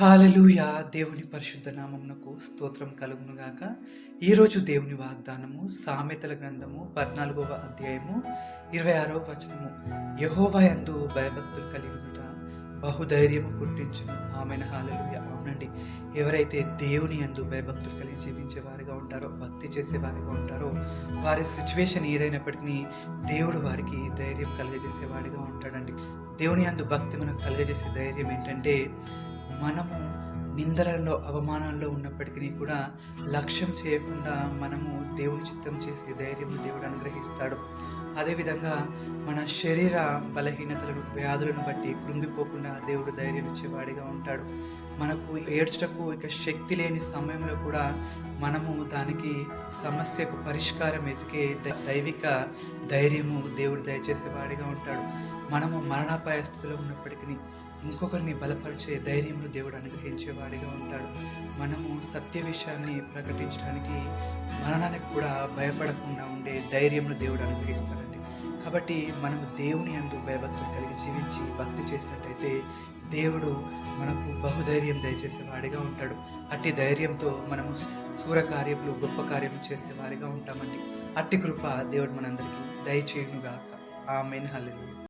Hallelujah దేవుని పరిశుద్ధ నామమునకు స్తోత్రం కలుగునుగాక. ఈరోజు దేవుని వాగ్దానము సామెతల గ్రంథము పద్నాలుగవ అధ్యాయము ఇరవై ఆరవ వచనము యహోవయందు భయభక్తులు కలిగి ఉంట బహుధైర్యము పుట్టించును. ఆమెను. హాలలుయ. అవునండి. ఎవరైతే దేవుని యందు భయభక్తులు కలిగి జీవించే వారిగా ఉంటారో భక్తి చేసే వారిగా ఉంటారో వారి సిచ్యువేషన్ ఏదైనప్పటికీ దేవుడు వారికి ధైర్యం కలిగజేసేవాడిగా ఉంటాడండి. దేవుని యందు భక్తి మనకు కలిగజేసే ధైర్యం ఏంటంటే మనము నిందలలో అవమానాల్లో ఉన్నప్పటికీ కూడా లక్ష్యం చేయకుండా మనము దేవుని చిత్తం చేసే ధైర్యం దేవుడు అనుగ్రహిస్తాడు. అదేవిధంగా మన శరీర బలహీనతలను వ్యాధులను బట్టి కృంగిపోకుండా దేవుడు ధైర్యం ఇచ్చేవాడిగా ఉంటాడు. మనకు ఏడ్చుటకు ఇక శక్తి లేని సమయంలో కూడా మనము దానికి సమస్యకు పరిష్కారం ఎతికే దైవిక ధైర్యము దేవుడు దయచేసేవాడిగా ఉంటాడు. మనము మరణాపాయ స్థితిలో ఉన్నప్పటికీ ఇంకొకరిని బలపరిచే ధైర్యంను దేవుడు అనుగ్రహించేవాడిగా ఉంటాడు. మనము సత్య విషయాన్ని ప్రకటించడానికి మరణానికి కూడా భయపడకుండా ఉండే ధైర్యమును దేవుడు అనుగ్రహిస్తాడండి. కాబట్టి మనము దేవుని అందు భయభక్తులు కలిగి జీవించి భక్తి చేసినట్టయితే దేవుడు మనకు బహుధైర్యం దయచేసేవాడిగా ఉంటాడు. అట్టి ధైర్యంతో మనము సూర కార్యములు గొప్ప కార్యం చేసేవారిగా ఉంటామండి. అట్టి కృప దేవుడు మనందరికీ దయచేయునుగాక. ఆమెన్. హల్లెలూయా.